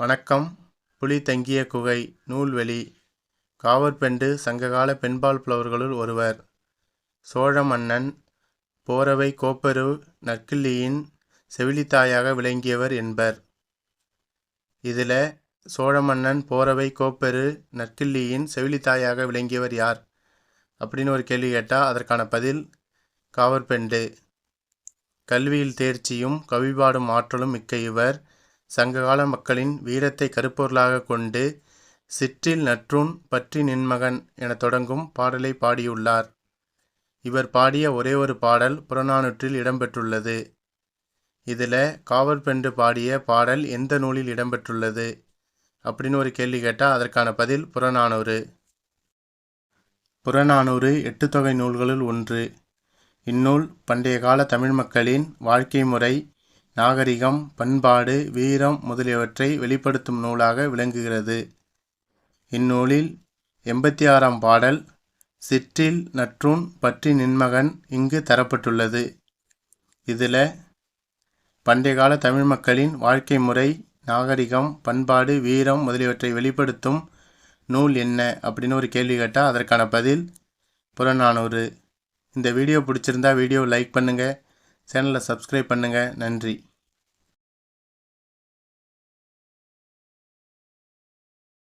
வணக்கம். புலி தங்கிய குகை நூல்வெளி காவற்பெண்டு சங்ககால பெண்பால் புலவர்களுள் ஒருவர் சோழ மன்னன் போரவை கோப்பெரு நற்கிள்ளியின் செவிலித்தாயாக விளங்கியவர் என்பர். இதில் சோழ மன்னன் போரவை கோப்பெரு நற்கிள்ளியின் செவிலித்தாயாக விளங்கியவர் யார்? அப்படின்னு ஒரு கேள்வி கேட்டால் அதற்கான பதில் காவற்பெண்டு. கல்வியில் தேர்ச்சியும் கவிபாடும் ஆற்றலும் மிக்க இவர். சங்ககால மக்களின் வீரத்தை கருப்பொருளாக கொண்டு சிற்றில் நற்றூன் பற்றி நின்மகன் என தொடங்கும் பாடலை பாடியுள்ளார். இவர் பாடிய ஒரே ஒரு பாடல் புறநானூற்றில் இடம்பெற்றுள்ளது. இதில் காவற்பெண்டு பாடிய பாடல் எந்த நூலில் இடம்பெற்றுள்ளது? அப்படின்னு ஒரு கேள்வி கேட்டால் அதற்கான பதில் புறநானூறு. புறநானூறு எட்டு தொகை நூல்களுள் ஒன்று. இந்நூல் பண்டைய கால தமிழ் மக்களின் வாழ்க்கை முறை நாகரிகம் பண்பாடு வீரம் முதலியவற்றை வெளிப்படுத்தும் நூலாக விளங்குகிறது. இந்நூலில் எண்பத்தி ஆறாம் பாடல் சிற்றில் நற்றூன் பற்றி நின்மகன் இங்கு தரப்பட்டுள்ளது. இதில் பண்டைய கால தமிழ் மக்களின் வாழ்க்கை முறை நாகரிகம் பண்பாடு வீரம் முதலியவற்றை வெளிப்படுத்தும் நூல் என்ன அப்படின்னு ஒரு கேள்வி கேட்டால் அதற்கான பதில் புறநானூறு. இந்த வீடியோ பிடிச்சிருந்தா வீடியோ லைக் பண்ணுங்கள் சேனலை சப்ஸ்கிரைப் பண்ணுங்கள் நன்றி.